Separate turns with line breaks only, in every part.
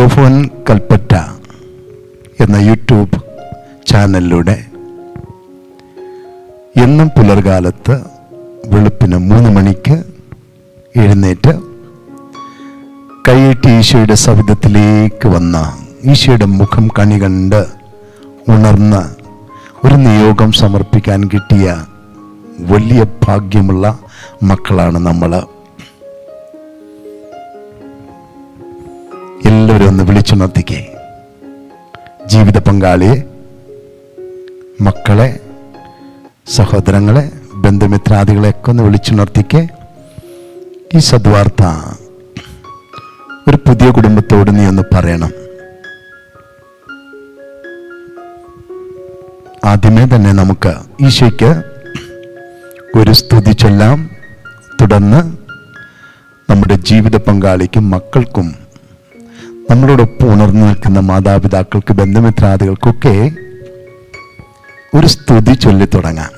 പിയോഫോൻ കൽപ്പറ്റ എന്ന യൂട്യൂബ് ചാനലിലൂടെ എന്നും പുലർകാലത്ത് വെളുപ്പിന് മൂന്ന് മണിക്ക് എഴുന്നേറ്റ് കൈയിട്ട് ഈശോയുടെ സവിധത്തിലേക്ക് വന്ന ഈശോയുടെ മുഖം കണി കണ്ട് ഉണർന്ന് ഒരു നിയോഗം സമർപ്പിക്കാൻ കിട്ടിയ വലിയ ഭാഗ്യമുള്ള മക്കളാണ് നമ്മൾ ഒന്ന് ജീവിത പങ്കാളിയെ മക്കളെ സഹോദരങ്ങളെ ബന്ധുമിത്രാദികളെയൊക്കെ ഒന്ന് വിളിച്ചുണർത്തിക്കേ. ഈ സദ്വാർത്ത ഒരു പുതിയ കുടുംബത്തോട് നീ ഒന്ന് പറയണം. ആദ്യമേ തന്നെ നമുക്ക് ഈശോയ്ക്ക് ഒരു സ്തുതി ചൊല്ലാം. തുടർന്ന് നമ്മുടെ ജീവിത പങ്കാളിക്കും മക്കൾക്കും നമ്മളോടൊപ്പം ഉണർന്നു നിൽക്കുന്ന മാതാപിതാക്കൾക്ക് ബന്ധുമിത്രാദികൾക്കൊക്കെ ഒരു സ്തുതി ചൊല്ലി തുടങ്ങാം.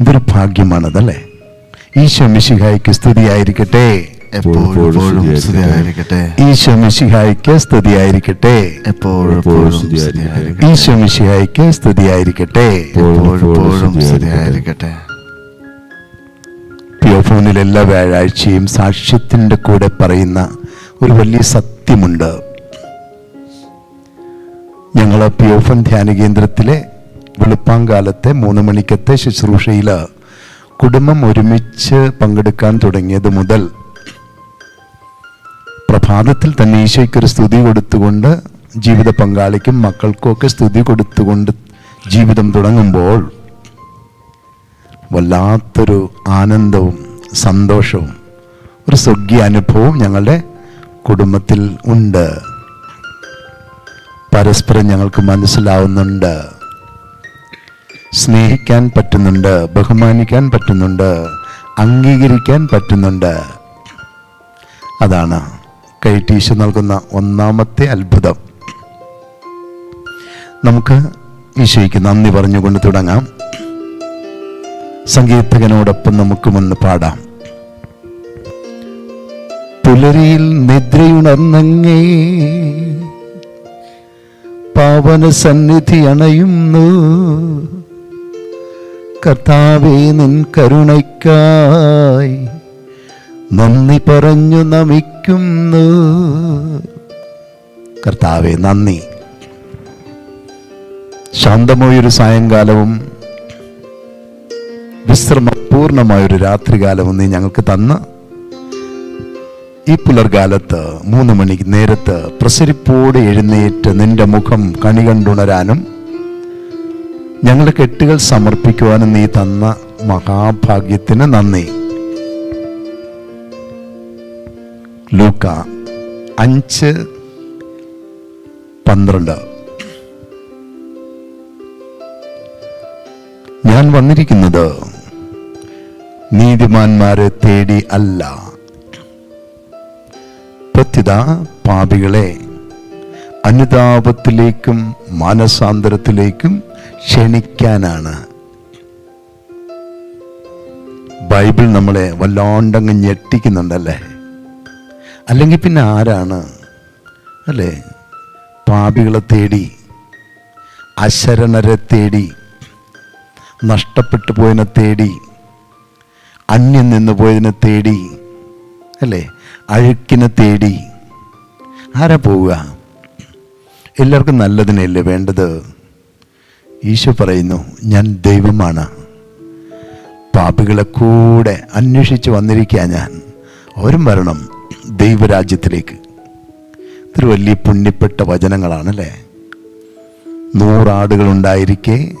ഇതൊരു ഭാഗ്യമാണതല്ലേ? ഈശോ മിശിഹായിക്ക് സ്തുതിയായിരിക്കട്ടെ.
എപ്പോഴും സ്തുതിയായിരിക്കട്ടെ.
ഈശോ മിശിഹായിക്ക് സ്തുതിയായിരിക്കട്ടെ.
എപ്പോഴും സ്തുതിയായിരിക്കട്ടെ.
ഈശോ മിശിഹായിക്ക് സ്തുതിയായിരിക്കട്ടെ.
എപ്പോഴും സ്തുതിയായിരിക്കട്ടെ.
പിയോഫോണിൽ എല്ലാ വ്യാഴാഴ്ചയും സാക്ഷ്യത്തിന്റെ കൂടെ പറയുന്ന ഒരു വലിയ സത്യമുണ്ട്. ഞങ്ങൾ പി എഫ് എൻ ധ്യാന കേന്ദ്രത്തിലെ വെളുപ്പാങ്കാലത്തെ മൂന്ന് മണിക്കത്തെ ശുശ്രൂഷയിൽ കുടുംബം ഒരുമിച്ച് പങ്കെടുക്കാൻ തുടങ്ങിയത് മുതൽ പ്രഭാതത്തിൽ തന്നെ ഈശോയ്ക്കൊരു സ്തുതി കൊടുത്തുകൊണ്ട് ജീവിത പങ്കാളിക്കും മക്കൾക്കും ഒക്കെ സ്തുതി കൊടുത്തുകൊണ്ട് ജീവിതം തുടങ്ങുമ്പോൾ വല്ലാത്തൊരു ആനന്ദവും സന്തോഷവും ഒരു സ്വർഗീയ അനുഭവവും ഞങ്ങളുടെ കുടുംബത്തിൽ ഉണ്ട്. പരസ്പരം ഞങ്ങൾക്ക് മനസ്സിലാവുന്നുണ്ട്. സ്നേഹിക്കാൻ പറ്റുന്നുണ്ട് ബഹുമാനിക്കാൻ പറ്റുന്നുണ്ട് അംഗീകരിക്കാൻ പറ്റുന്നുണ്ട്. അതാണ് കൈറ്റീശ നൽകുന്ന ഒന്നാമത്തെ അത്ഭുതം. നമുക്ക് ഈശോയ്ക്ക് നന്ദി പറഞ്ഞുകൊണ്ട് തുടങ്ങാം. സംഗീതകനോടൊപ്പം നമുക്ക് നമുക്കുമൊന്ന് പാടാം. പുലരിയിൽ നിദ്രയുണർന്നങ്ങേ. പാവന സന്നിധി അണയുന്നു. കർത്താവേ നിൻ കരുണയ്ക്കായി നന്ദി പറഞ്ഞു നമിക്കുന്നു. കർത്താവെ നന്ദി. ശാന്തമായൊരു സായങ്കാലവും വിശ്രമപൂർണമായൊരു രാത്രികാലവും നീ ഞങ്ങൾക്ക് തന്ന്. ഈ പുലർകാലത്ത് മൂന്ന് മണി നേരത്ത് പ്രസരിപ്പോടെ എഴുന്നേറ്റ് നിന്റെ മുഖം കണി കണ്ടുണരാനും ഞങ്ങളുടെ കെട്ടുകൾ സമർപ്പിക്കുവാനും നീ തന്ന മഹാഭാഗ്യത്തിന് നന്ദി. ലൂക്ക അഞ്ച് പന്ത്രണ്ട്. ഞാൻ വന്നിരിക്കുന്നത് നീതിമാന്മാരെ തേടി അല്ല. പ്രത്യുത പാപികളെ. അനുതാപത്തിലേക്കും മാനസാന്തരത്തിലേക്കും ക്ഷണിക്കാനാണ്. ബൈബിൾ നമ്മളെ വല്ലാണ്ടങ്ങ് ഞെട്ടിക്കുന്നുണ്ടല്ലേ? അല്ലെങ്കിൽ പിന്നെ ആരാണ്? അല്ലേ? പാപികളെ തേടി അശരണരെ തേടി നഷ്ടപ്പെട്ടു പോയതിനെ തേടി അന്യം നിന്ന് പോയതിനെ തേടി അല്ലേ? അഴുക്കിനെ തേടി. ആരാ പോവുക? എല്ലാവർക്കും നല്ലതിനല്ലേ വേണ്ടത്? ഈശോ പറയുന്നു ഞാൻ ദൈവമാണ്. പാപികളെ കൂടെ അന്വേഷിച്ച് വന്നിരിക്കുക ഞാൻ. അവരും വരണം ദൈവരാജ്യത്തിലേക്ക്. ഇതൊരു വലിയ പുണ്യപ്പെട്ട വചനങ്ങളാണല്ലേ? നൂറാടുകളുണ്ടായിരിക്കെ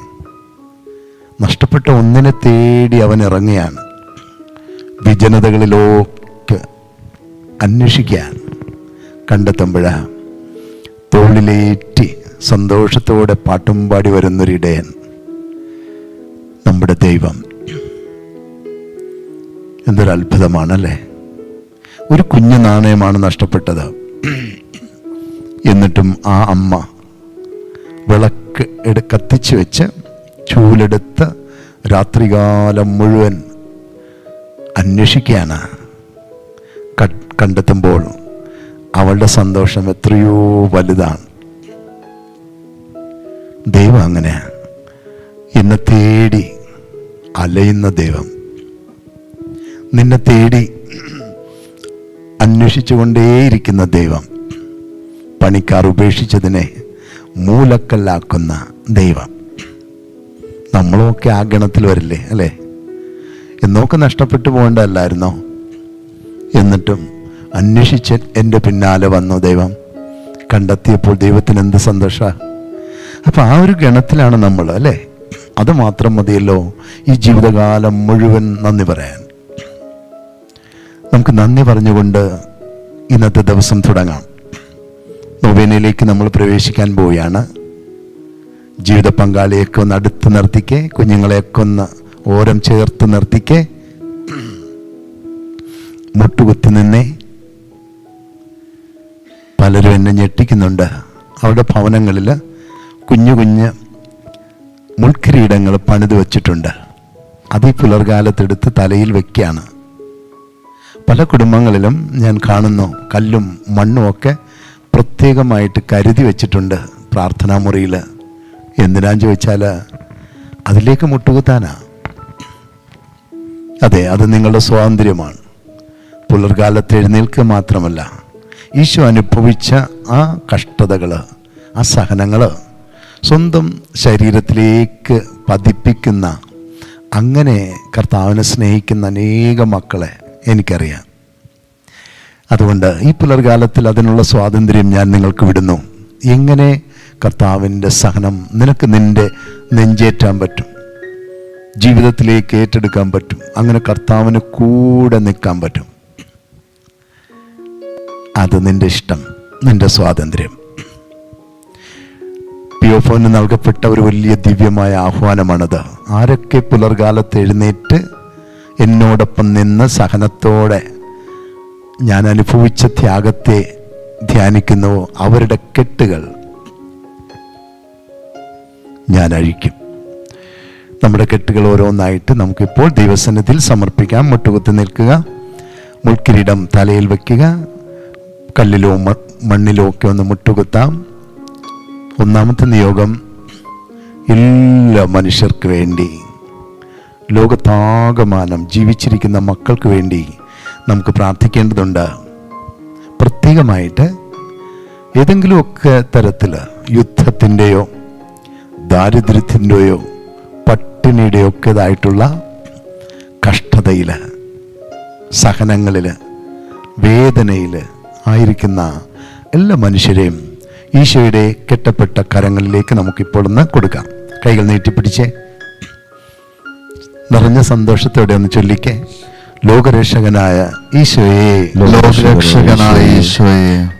നഷ്ടപ്പെട്ട ഒന്നിനെ തേടി അവൻ ഇറങ്ങുകയാണ്. വിജനതകളിലൊക്കെ അന്വേഷിക്കാൻ കണ്ടെത്തുമ്പോഴ തോളിലേറ്റി സന്തോഷത്തോടെ പാട്ടും പാടി വരുന്നൊരിടയൻ നമ്മുടെ ദൈവം. എന്തൊരു അത്ഭുതമാണല്ലേ ഒരു കുഞ്ഞു നാണയമാണ് നഷ്ടപ്പെട്ടത്. എന്നിട്ടും ആ അമ്മ വിളക്ക് എടു കത്തിച്ച് വെച്ച് ചൂലെടുത്ത് രാത്രികാലം മുഴുവൻ അന്വേഷിക്കുകയാണ് ക- കണ്ടെത്തുമ്പോൾ അവളുടെ സന്തോഷം എത്രയോ വലുതാണ്. ദൈവം അങ്ങനെ എന്നെ തേടി അലയുന്ന ദൈവം. നിന്നെ തേടി അന്വേഷിച്ചുകൊണ്ടേയിരിക്കുന്ന ദൈവം. പണിക്കാർ ഉപേക്ഷിച്ചതിനെ മൂലക്കല്ലാക്കുന്ന ദൈവം. നമ്മളൊക്കെ ആ ഗണത്തിൽ വരില്ലേ അല്ലേ? എന്നൊക്കെ നഷ്ടപ്പെട്ടു പോകേണ്ടതല്ലായിരുന്നോ? എന്നിട്ടും അന്വേഷിച്ച് എന്റെ പിന്നാലെ വന്നു ദൈവം. കണ്ടെത്തിയപ്പോൾ ദൈവത്തിന് എന്ത് സന്തോഷ. അപ്പം ആ ഒരു ഗണത്തിലാണ് നമ്മൾ അല്ലേ? അത് മാത്രം മതിയല്ലോ ഈ ജീവിതകാലം മുഴുവൻ നന്ദി പറയാൻ. നമുക്ക് നന്ദി പറഞ്ഞുകൊണ്ട് ഇന്നത്തെ ദിവസം തുടങ്ങാം. നൊവേനയിലേക്ക് നമ്മൾ പ്രവേശിക്കാൻ പോവുകയാണ്. ജീവിത പങ്കാളിയൊക്കെ ഒന്ന് അടുത്ത് നിർത്തിക്കേ കുഞ്ഞുങ്ങളെയൊക്കെ ഒന്ന് ഓരം ചേർത്ത് നിർത്തിക്കേ. മുട്ടുകുത്തി നിന്നേ. എന്നെ ഞെട്ടിക്കുന്നുണ്ട് അവരുടെ ഭവനങ്ങളിൽ കുഞ്ഞു കുഞ്ഞ് മുൾക്കിരീടങ്ങൾ പണിത് വച്ചിട്ടുണ്ട്. അത് ഈ പുലർകാലത്തെടുത്ത് തലയിൽ വെക്കുകയാണ് പല കുടുംബങ്ങളിലും ഞാൻ കാണുന്നു കല്ലും മണ്ണും ഒക്കെ പ്രത്യേകമായിട്ട് കരുതി വെച്ചിട്ടുണ്ട് പ്രാർത്ഥനാ മുറിയിൽ എന്തിനാന്ന് ചോദിച്ചാൽ അതിലേക്ക് മുട്ടുകുത്താനാ. അതെ അത് നിങ്ങളുടെ സ്വാതന്ത്ര്യമാണ്. പുലർകാലത്ത് എഴുന്നേൽക്കുക മാത്രമല്ല ഈശോ അനുഭവിച്ച ആ കഷ്ടതകൾ ആ സഹനങ്ങൾ സ്വന്തം ശരീരത്തിലേക്ക് പതിപ്പിക്കുന്ന അങ്ങനെ കർത്താവിനെ സ്നേഹിക്കുന്ന അനേക മക്കളെ എനിക്കറിയാം. അതുകൊണ്ട് ഈ പുലർകാലത്തിൽ അതിനുള്ള സ്വാതന്ത്ര്യം ഞാൻ നിങ്ങൾക്ക് വിടുന്നു. എങ്ങനെ കർത്താവിന്റെ സഹനം നിനക്ക് നിന്റെ നെഞ്ചേറ്റാൻ പറ്റും? ജീവിതത്തിലേക്ക് ഏറ്റെടുക്കാൻ പറ്റും. അങ്ങനെ കർത്താവിന് കൂടെ നിൽക്കാൻ പറ്റും. അത് നിന്റെ ഇഷ്ടം നിന്റെ സ്വാതന്ത്ര്യം. പിയോഫോന് നൽകപ്പെട്ട ഒരു വലിയ ദിവ്യമായ ആഹ്വാനമാണത്. ആരൊക്കെ പുലർകാലത്ത് എഴുന്നേറ്റ് എന്നോടൊപ്പം നിന്ന് സഹനത്തോടെ ഞാൻ അനുഭവിച്ച ത്യാഗത്തെ ധ്യാനിക്കുന്നുവോ? അവരുടെ കെട്ടുകൾ ഞാൻ അഴിക്കും. നമ്മുടെ കെട്ടുകൾ ഓരോന്നായിട്ട് നമുക്കിപ്പോൾ ദിവസനത്തിൽ സമർപ്പിക്കാം. മുട്ടുകുത്തി നിൽക്കുക മുൾക്കിരീടം തലയിൽ വയ്ക്കുക. കല്ലിലോ മണ്ണിലോ ഒക്കെ ഒന്ന് മുട്ടുകുത്താം. ഒന്നാമത്തെ നിയോഗം എല്ലാ മനുഷ്യർക്ക് വേണ്ടി. ലോകത്താകമാനം ജീവിച്ചിരിക്കുന്ന മക്കൾക്ക് വേണ്ടി നമുക്ക് പ്രാർത്ഥിക്കേണ്ടതുണ്ട്. പ്രത്യേകമായിട്ട് ഏതെങ്കിലുമൊക്കെ തരത്തിൽ യുദ്ധത്തിന്റെയോ ദാരിദ്ര്യത്തിന്റെയോ പട്ടിണിയുടെയോ ഒക്കെ ഇതായിട്ടുള്ള കഷ്ടതയിൽ സഹനങ്ങളിൽ വേദനയിൽ ആയിരിക്കുന്ന എല്ലാ മനുഷ്യരെയും ഈശോയുടെ കെട്ടപ്പെട്ട കരങ്ങളിലേക്ക് നമുക്കിപ്പോൾ ഒന്ന് കൊടുക്കാം. കൈകൾ നീട്ടിപ്പിടിച്ചേ നിറഞ്ഞ സന്തോഷത്തോടെ ഒന്ന് ചൊല്ലിക്കേ. ലോകരക്ഷകനായ ഈശോയെ
ലോകരക്ഷകനായ ഈശോയെ.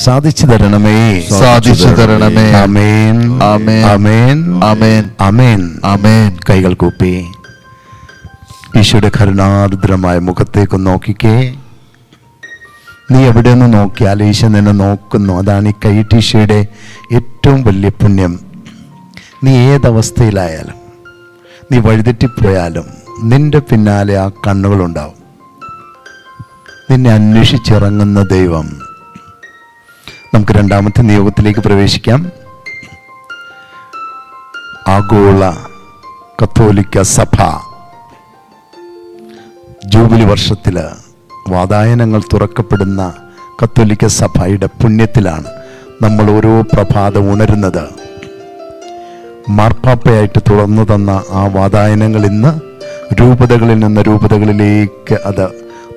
സാധിച്ചു തരണമേ.
സാധിച്ചു തരണമേ.
അമേൻ
അമേൻ
അമേൻ
അമേൻ
അമേൻ
അമേൻ
കൈകൾ കൂപ്പി. ഈശോയുടെ കരുണാർദ്രമായ മുഖത്തേക്ക് നോക്കിക്കേ. നീ എവിടെ നിന്ന് നോക്കിയാൽ ഈശോ നിന്നെ നോക്കുന്നു. അതാണ് ഈ കൈ കൈട്ടീശയുടെ ഏറ്റവും വലിയ പുണ്യം. നീ ഏതവസ്ഥയിലായാലും നീ വഴിതെറ്റിപ്പോയാലും നിന്റെ പിന്നാലെ ആ കണ്ണുകളുണ്ടാവും. നിന്നെ അന്വേഷിച്ചിറങ്ങുന്ന ദൈവം നമുക്ക് രണ്ടാമത്തെ നിയോഗത്തിലേക്ക് പ്രവേശിക്കാം. ആഗോള കത്തോലിക്ക സഭ ജൂബിലി വർഷത്തിൽ വാതായനങ്ങൾ തുറക്കപ്പെടുന്ന കത്തോലിക്ക സഭയുടെ പുണ്യത്തിലാണ് നമ്മൾ ഓരോ പ്രഭാതം ഉണരുന്നത്. മാർപ്പാപ്പയായിട്ട് തുറന്നു തന്ന ആ വാതായനങ്ങൾ ഇന്ന് രൂപതകളിൽ നിന്ന് രൂപതകളിലേക്ക് അത്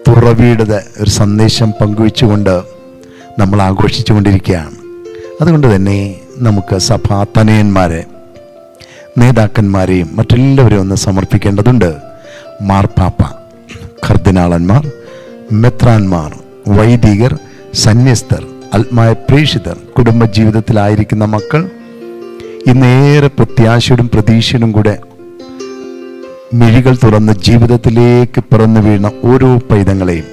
തുറവിയുടെ ഒരു സന്ദേശം പങ്കുവെച്ചുകൊണ്ട് നമ്മൾ ആഘോഷിച്ചുകൊണ്ടിരിക്കുകയാണ്. അതുകൊണ്ട് തന്നെ നമുക്ക് സഭാ തനയന്മാരെ നേതാക്കന്മാരെയും മറ്റെല്ലാവരെയും ഒന്ന് സമർപ്പിക്കേണ്ടതുണ്ട്. മാർപ്പാപ്പ കർദിനാളന്മാർ മെത്രാന്മാർ വൈദികർ സന്യസ്തർ ആത്മായ പ്രേക്ഷിതർ കുടുംബജീവിതത്തിലായിരിക്കുന്ന മക്കൾ ഇന്നേറെ പ്രത്യാശയോടും പ്രതീക്ഷയോടും കൂടെ മിഴികൾ തുറന്ന് ജീവിതത്തിലേക്ക് പിറന്നു വീഴുന്ന ഓരോ പൈതങ്ങളെയും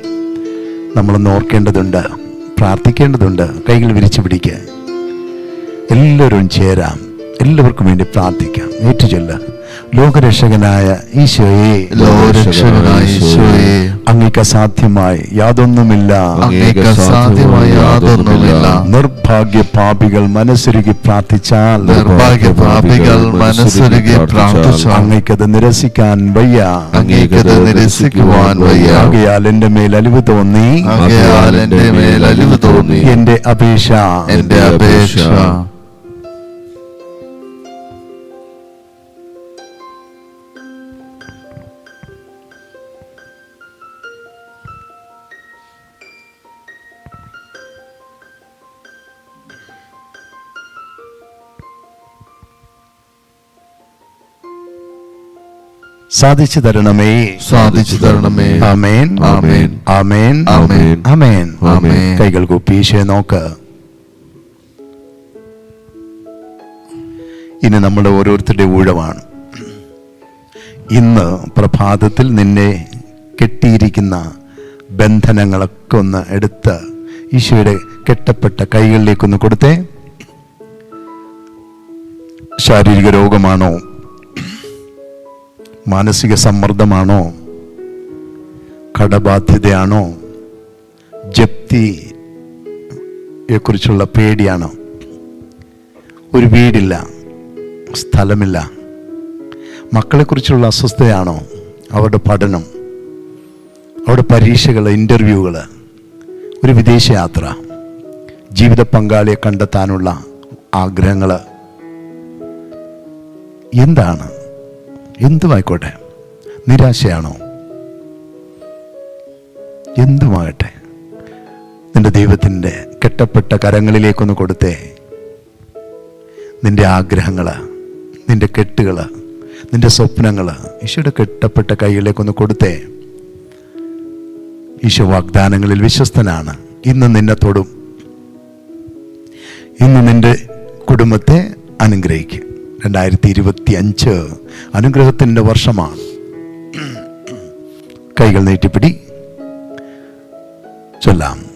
നമ്മളൊന്ന് ഓർക്കേണ്ടതുണ്ട്. പ്രാർത്ഥിക്കേണ്ടതുണ്ട്. കൈകൾ വിരിച്ചു പിടിക്കുക എല്ലാവരും ചേരാം. എല്ലാവർക്കും വേണ്ടി പ്രാർത്ഥിക്കാം. ഏറ്റുചൊല്ല. ലോകരക്ഷകനായ ഈശോയെ.
ലോകരക്ഷകനായ ഈശോയെ.
അങ്ങേക്ക് അസാധ്യമായി യാതൊന്നുമില്ല.
അങ്ങേക്ക് അസാധ്യമായി യാതൊന്നുമില്ല.
നിർഭാഗ്യ പാപികൾ മനസ്സൊരുകി പ്രാർത്ഥിച്ചാൽ
നിർഭാഗ്യ പാപികൾ മനസ്സൊരുകി പ്രാർത്ഥിച്ചാൽ
അങ്ങേക്കത് നിരസിക്കാൻ വയ്യ.
അങ്ങേക്കത് നിരസിക്കുവാൻ വയ്യ.
ആകയാൽ എന്റെ മേൽ അലിവ് തോന്നി.
ആകയാൽ എന്റെ മേൽ അലിവ് തോന്നി.
എന്റെ അപേക്ഷ.
എന്റെ അപേക്ഷ.
സാധിച്ചു തരണമേ.
സാധിച്ചു തരണമേ.
ആമേൻ.
ആമേൻ.
ആമേൻ.
ആമേൻ.
ആമേൻ.
ആമേൻ.
കൈകൾ കൂപ്പി ഈശോയെ നോക്ക്. ഇനി നമ്മുടെ ഓരോരുത്തരുടെ ഊഴമാണ്. ഇന്ന് പ്രഭാതത്തിൽ നിന്നെ കെട്ടിയിരിക്കുന്ന ബന്ധനങ്ങളൊക്കെ ഒന്ന് എടുത്ത് ഈശോയുടെ കെട്ടപ്പെട്ട കൈകളിലേക്കൊന്ന് കൊടുത്തേ. ശാരീരിക രോഗമാണോ? മാനസിക സമ്മർദ്ദമാണോ? കടബാധ്യതയാണോ? ജപ്തിയെക്കുറിച്ചുള്ള പേടിയാണോ? ഒരു വീടില്ല സ്ഥലമില്ല. മക്കളെക്കുറിച്ചുള്ള അസ്വസ്ഥതയാണോ? അവരുടെ പഠനം അവരുടെ പരീക്ഷകൾ ഇന്റർവ്യൂകൾ ഒരു വിദേശയാത്ര ജീവിത പങ്കാളിയെ കണ്ടെത്താനുള്ള ആഗ്രഹങ്ങൾ. എന്താണ്? എന്തുമായിക്കോട്ടെ? നിരാശയാണോ? എന്തുമാകട്ടെ? നിന്റെ ദൈവത്തിന്റെ കെട്ടപ്പെട്ട കരങ്ങളിലേക്കൊന്ന് കൊടുത്തേ. നിന്റെ ആഗ്രഹങ്ങൾ നിന്റെ കെട്ടുകൾ നിന്റെ സ്വപ്നങ്ങൾ ഈശോയുടെ കെട്ടപ്പെട്ട കൈകളിലേക്കൊന്ന് കൊടുത്തേ. ഈശോ വാഗ്ദാനങ്ങളിൽ വിശ്വസ്തനാണ്. ഇന്ന് നിന്നെ തൊടും. ഇന്ന് നിന്റെ കുടുംബത്തെ അനുഗ്രഹിക്കും. രണ്ടായിരത്തി ഇരുപത്തി അഞ്ച് അനുഗ്രഹത്തിന്റെ വർഷമാണ്. കൈകൾ നീട്ടിപ്പിടി. ചൊല്ലാം.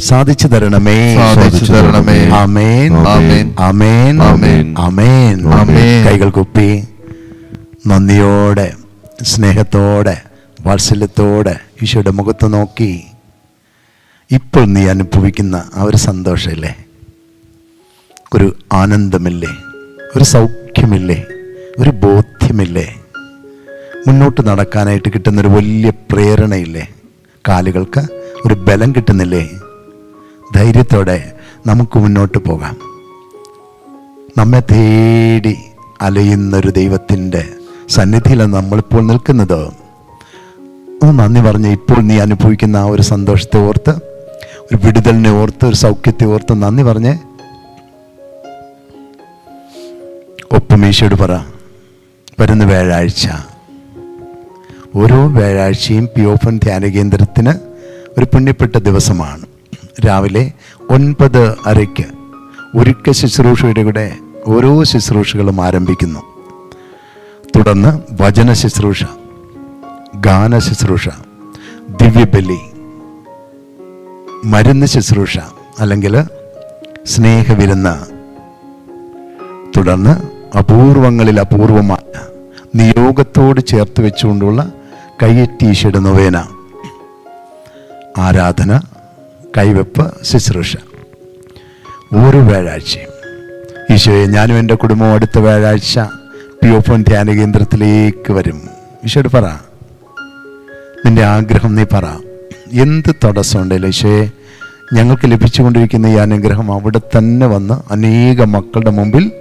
സാധിച്ചു തരണമേ.
സാധിച്ചു തരണമേ.
ആമേൻ.
ആമേൻ.
ആമേൻ.
ആമേൻ.
ആമേൻ. കൈകൾ കുപ്പി. നന്ദിയോടെ സ്നേഹത്തോടെ വാത്സല്യത്തോടെ ഈശോയുടെ മുഖത്ത് നോക്കി. ഇപ്പോൾ നീ അനുഭവിക്കുന്ന ആ ഒരു സന്തോഷമില്ലേ? ഒരു ആനന്ദമില്ലേ? ഒരു സൗഖ്യമില്ലേ? ഒരു ബോധ്യമില്ലേ? മുന്നോട്ട് നടക്കാനായിട്ട് കിട്ടുന്നൊരു വലിയ പ്രേരണയില്ലേ? കാലുകൾക്ക് ഒരു ബലം കിട്ടുന്നില്ലേ? ധൈര്യത്തോടെ നമുക്ക് മുന്നോട്ട് പോകാം. നമ്മെ തേടി അലയുന്നൊരു ദൈവത്തിന്റെ സന്നിധിയിലാണ് നമ്മളിപ്പോൾ നിൽക്കുന്നത്. നന്ദി പറഞ്ഞ് ഇപ്പോൾ നീ അനുഭവിക്കുന്ന ആ ഒരു സന്തോഷത്തെ ഓർത്ത് ഒരു വിടുതലിനെ ഓർത്ത് ഒരു സൗഖ്യത്തെ ഓർത്ത് നന്ദി പറഞ്ഞേ ഒപ്പം പറ വരുന്ന വ്യാഴാഴ്ച. ഓരോ വ്യാഴാഴ്ചയും പി ഓപ്പൺ ധ്യാന കേന്ദ്രത്തിന് ഒരു പുണ്യപ്പെട്ട ദിവസമാണ്. രാവിലെ ഒൻപത് അരയ്ക്ക് ഒരുക്ക ശുശ്രൂഷയുടെ കൂടെ ഓരോ ശുശ്രൂഷകളും ആരംഭിക്കുന്നു. തുടർന്ന് വചന ശുശ്രൂഷ ഗാന ശുശ്രൂഷ ദിവ്യബലി മരുന്ന് ശുശ്രൂഷ അല്ലെങ്കിൽ സ്നേഹവിരുന്ന്. തുടർന്ന് അപൂർവങ്ങളിൽ അപൂർവമായ നിയോഗത്തോട് ചേർത്ത് വെച്ചുകൊണ്ടുള്ള കയ്യറ്റീശയുടെ നൊവേന ആരാധന കൈവെപ്പ് ശുശ്രൂഷ. ഒരു വ്യാഴാഴ്ചയും ഈശോയെ ഞാനും എന്റെ കുടുംബവും അടുത്ത വ്യാഴാഴ്ച പി ഓപ്പൺ ധ്യാന കേന്ദ്രത്തിലേക്ക് വരും. ഈശോയോട് പറ. നിന്റെ ആഗ്രഹം നീ പറ. എന്ത് തടസ്സമുണ്ടല്ലോ ഈശോയെ ഞങ്ങൾക്ക് ലഭിച്ചുകൊണ്ടിരിക്കുന്ന ഈ അനുഗ്രഹം അവിടെ തന്നെ വന്ന് അനേക മക്കളുടെ മുമ്പിൽ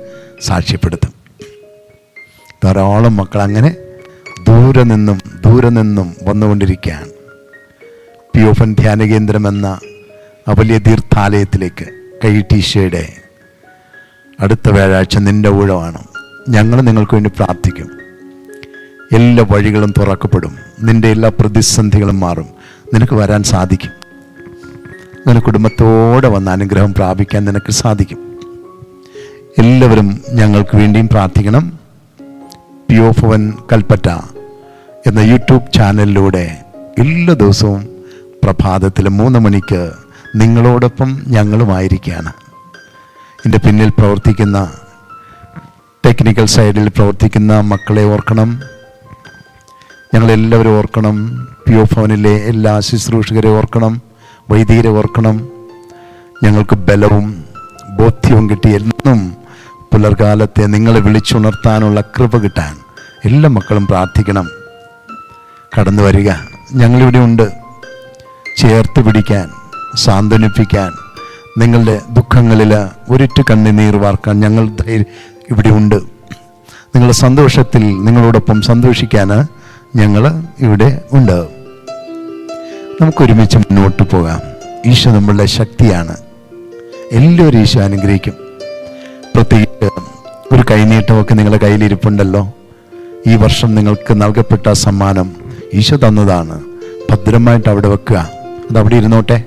സാക്ഷ്യപ്പെടുത്തും. ധാരാളം മക്കൾ അങ്ങനെ ദൂരെ നിന്നും ദൂരെ നിന്നും വന്നുകൊണ്ടിരിക്കുകയാണ്. പി ഓഫൻ ധ്യാന കേന്ദ്രം എന്ന ആ വലിയ തീർത്ഥാലയത്തിലേക്ക് ടീഷയുടെ അടുത്ത വ്യാഴാഴ്ച നിന്റെ ഊഴമാണ്. ഞങ്ങൾ നിങ്ങൾക്ക് വേണ്ടി പ്രാർത്ഥിക്കും. എല്ലാ വഴികളും തുറക്കപ്പെടും. നിന്റെ എല്ലാ പ്രതിസന്ധികളും മാറും. നിനക്ക് വരാൻ സാധിക്കും. നിന്റെ കുടുംബത്തോടെ വന്ന് അനുഗ്രഹം പ്രാപിക്കാൻ നിനക്ക് സാധിക്കും. എല്ലാവരും ഞങ്ങൾക്ക് വേണ്ടിയും പ്രാർത്ഥിക്കണം. പി ഒ ഭവൻ കൽപ്പറ്റ എന്ന യൂട്യൂബ് ചാനലിലൂടെ എല്ലാ ദിവസവും പ്രഭാതത്തിൽ മൂന്ന് മണിക്ക് നിങ്ങളോടൊപ്പം ഞങ്ങളുമായിരിക്കുകയാണ് എന്റെ പിന്നിൽ പ്രവർത്തിക്കുന്ന ടെക്നിക്കൽ സൈഡിൽ പ്രവർത്തിക്കുന്ന മക്കളെ ഓർക്കണം. ഞങ്ങളെല്ലാവരും ഓർക്കണം. പി ഒ ഭവനിലെ എല്ലാ ശുശ്രൂഷകരെ ഓർക്കണം. വൈദികരെ ഓർക്കണം. ഞങ്ങൾക്ക് ബലവും ബോധ്യവും കിട്ടി എന്നും പുലർകാലത്തെ നിങ്ങളെ വിളിച്ചുണർത്താനുള്ള കൃപ കിട്ടാൻ എല്ലാ മക്കളും പ്രാർത്ഥിക്കണം. കടന്നു വരിക. ഞങ്ങളിവിടെ ഉണ്ട്. ചേർത്ത് പിടിക്കാൻ. സാന്ത്വനിപ്പിക്കാൻ നിങ്ങളുടെ ദുഃഖങ്ങളിൽ ഒരിറ്റ് കണ്ണുനീർ വാർക്കാൻ ഞങ്ങൾ ഇവിടെ ഉണ്ട് നിങ്ങളുടെ സന്തോഷത്തിൽ നിങ്ങളോടൊപ്പം സന്തോഷിക്കാൻ ഞങ്ങൾ ഇവിടെ ഉണ്ട്. നമുക്കൊരുമിച്ച് മുന്നോട്ട് പോകാം. ഈശോ നമ്മളുടെ ശക്തിയാണ്. എല്ലാവരും ഈശോ അനുഗ്രഹിക്കും. പ്രത്യേകിച്ച് ഒരു കൈനീട്ടമൊക്കെ നിങ്ങളുടെ കയ്യിലിരിപ്പുണ്ടല്ലോ. ഈ വർഷം നിങ്ങൾക്ക് നൽകപ്പെട്ട സമ്മാനം ഈശോ തന്നതാണ്. ഭദ്രമായിട്ട് അവിടെ വെക്കുക. അത് അവിടെ ഇരുന്നോട്ടെ?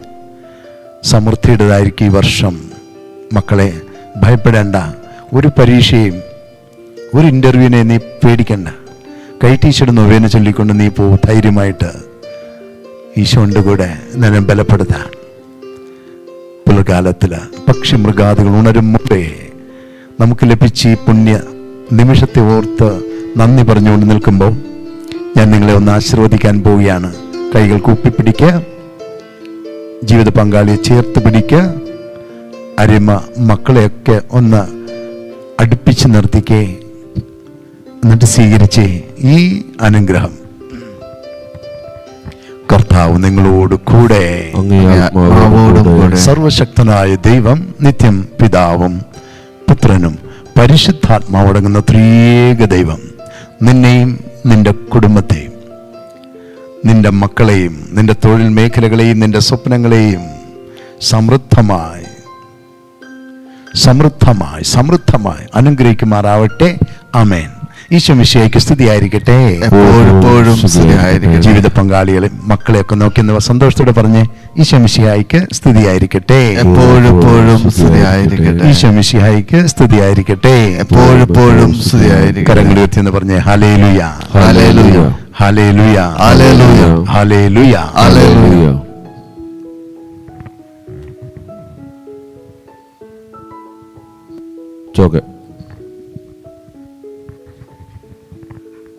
സമൃദ്ധിയുടേതായിരിക്കും ഈ വർഷം. മക്കളെ ഭയപ്പെടേണ്ട. ഒരു പരീക്ഷയും ഒരു ഇന്റർവ്യൂവിനെ നീ പേടിക്കണ്ട. കൈ ടീച്ചറുടെ നൊവേനെ ചൊല്ലിക്കൊണ്ട് നീ പോ ധൈര്യമായിട്ട്. ഈശോണ്ട് കൂടെ നിന്നെ ബലപ്പെടുത്താൻ. പുലർകാലത്തിൽ പക്ഷി മൃഗാദികൾ ഉണരും മുമ്പേ നമുക്ക് ലഭിച്ച ഈ പുണ്യ നിമിഷത്തെ ഓർത്ത് നന്ദി പറഞ്ഞുകൊണ്ട് നിൽക്കുമ്പോൾ ഞാൻ നിങ്ങളെ ഒന്ന് ആശീർവദിക്കാൻ പോവുകയാണ്. കൈകൾ കൂപ്പിപ്പിടിക്കുക. ജീവിത പങ്കാളിയെ ചേർത്ത് പിടിക്കുക. അരിമ മക്കളെയൊക്കെ ഒന്ന് അടുപ്പിച്ച് നിർത്തിക്കേ. എന്നിട്ട് സ്വീകരിച്ചേ ഈ അനുഗ്രഹം. കർത്താവ് നിങ്ങളോട് കൂടെ. സർവശക്തനായ ദൈവം നിത്യം പിതാവും പുത്രനും പരിശുദ്ധാത്മാവടങ്ങുന്ന ത്രിയേക ദൈവം. നിന്നെയും നിന്റെ കുടുംബത്തെയും നിന്റെ മക്കളെയും നിന്റെ തൊഴിൽ മേഖലകളെയും നിന്റെ സ്വപ്നങ്ങളെയും സമൃദ്ധമായി സമൃദ്ധമായി സമൃദ്ധമായി അനുഗ്രഹിക്കുമാറാവട്ടെ. അമേൻ ഈശോ മിശിഹായ്ക്ക് സ്തുതിയായിരിക്കട്ടെ.
എപ്പോഴും.
ജീവിത പങ്കാളികളെ മക്കളെയൊക്കെ നോക്കി എന്നിവ സന്തോഷത്തോടെ പറഞ്ഞ് ഈശോ മിശിഹായ്ക്ക് സ്തുതിയായിരിക്കട്ടെ.
എപ്പോഴും സ്തുതിയായിരിക്കട്ടെ.
ഈശോ മിശിഹായ്ക്ക് സ്തുതിയായിരിക്കട്ടെ.
എപ്പോഴും സ്തുതിയായിരിക്കട്ടെ.
കരങ്ങൾ ഉയർത്തി എന്ന് പറഞ്ഞ് hallelujah
hallelujah
hallelujah
hallelujah
hallelujah
ഹലേലുയ
ചോക്ക്.